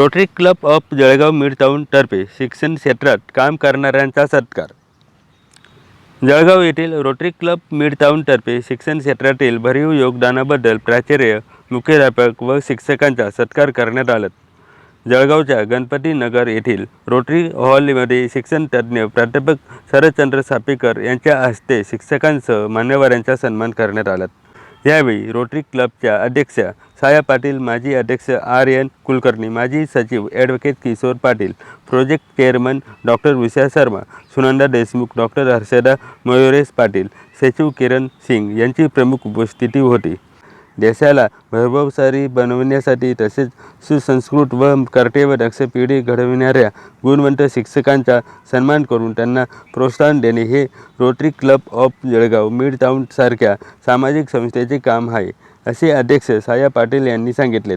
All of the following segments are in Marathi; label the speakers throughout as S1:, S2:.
S1: Rotary Club of Jalgaon Midtown तर्फे शिक्षण क्षेत्रात काम करणाऱ्यांचा सत्कार. जळगाव येथील रोटरी क्लब मिडटाऊन तर्फे शिक्षण क्षेत्रातील भरीव योगदानाबद्दल प्राचार्य मुख्याध्यापक व शिक्षकांचा सत्कार करण्यात आला. जळगावच्या गणपती नगर येथील रोटरी हॉलमध्ये शिक्षण तज्ज्ञ प्राध्यापक शरदचंद्र सापेकर यांच्या हस्ते शिक्षकांसह मान्यवरांचा सन्मान करण्यात आला. यावेळी रोटरी क्लबच्या अध्यक्षा साया पाटील माजी अध्यक्ष आर एन कुलकर्णी माजी सचिव advocate Kishor Patil project chairman doctor Visha Sharma Sunanda Deshmukh doctor Harshada Mayuresh Patil सचिव किरण सिंग यांची प्रमुख उपस्थिती होती. देशाला वैभवशाली बनवण्यासाठी तसेच सुसंस्कृत व कर्तव्य दक्ष पिढी घडविणाऱ्या गुणवंत शिक्षकांचा सन्मान करून त्यांना प्रोत्साहन देणे हे Rotary Club of Jalgaon Midtown सारख्या सामाजिक संस्थेचे काम आहे असे अध्यक्ष साया पाटील यांनी सांगितले.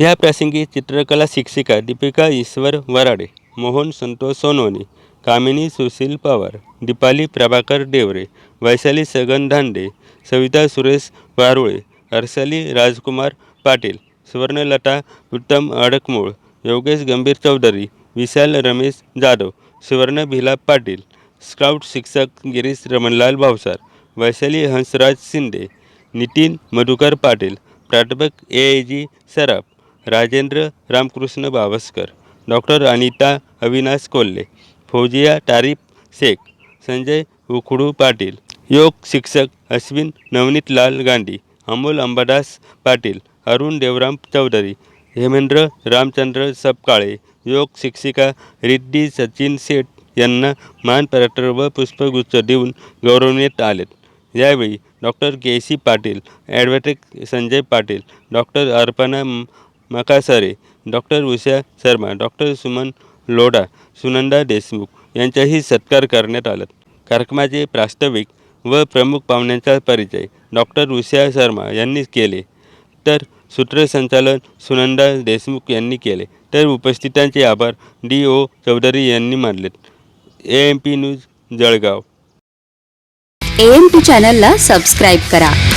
S1: या प्रसंगी चित्रकला शिक्षिका दीपिका ईश्वर वराडे मोहन संतोष सोनवणे कामिनी सुशील पवार दीपाली प्रभाकर देवरे वैशाली सगन धांडे सविता सुरेश वारुळे हर्षाली राजकुमार पाटील सुवर्णलता उत्तम अडकमूळ योगेश गंभीर चौधरी विशाल रमेश जाधव सुवर्ण भिला पाटील स्काउट शिक्षक गिरीश रमणलाल भावसार वैशाली हंसराज शिंदे नितीन मधुकर पाटील प्राध्यापक A I G Saraf Rajendra Ramkrishna Bawaskar doctor Anita Avinash Kolhe Fauzia Tarif Shaikh Sanjay उखडू Patil योग शिक्षक अश्विन नवनीतलाल गांधी अमोल अंबादास पाटील अरुण देवराम चौधरी हेमेंद्र रामचंद्र सपकाळे योग शिक्षिका रिद्धी सचिन सेठ यांना मानपत्र व पुष्पगुच्छ देऊन गौरवण्यात आलेत. यावेळी doctor K C Patil advocate Sanjay Patil doctor Arpana Makasare doctor Usha Sharma doctor Suman Lodha Sunanda Deshmukh यांचाही सत्कार करण्यात आला. कार्यक्रमाचे प्रास्ताविक व प्रमुख पाहुण्यांचा परिचय. डॉक्टर उषा शर्मा यांनी केले. तर सूत्रसंचालन सुनंदा देशमुख यांनी केले. तर उपस्थितांचे आभार. डी. ओ. चौधरी यांनी मानलेत A M P news Jalgaon.
S2: AMP चॅनलला सबस्क्राईब करा.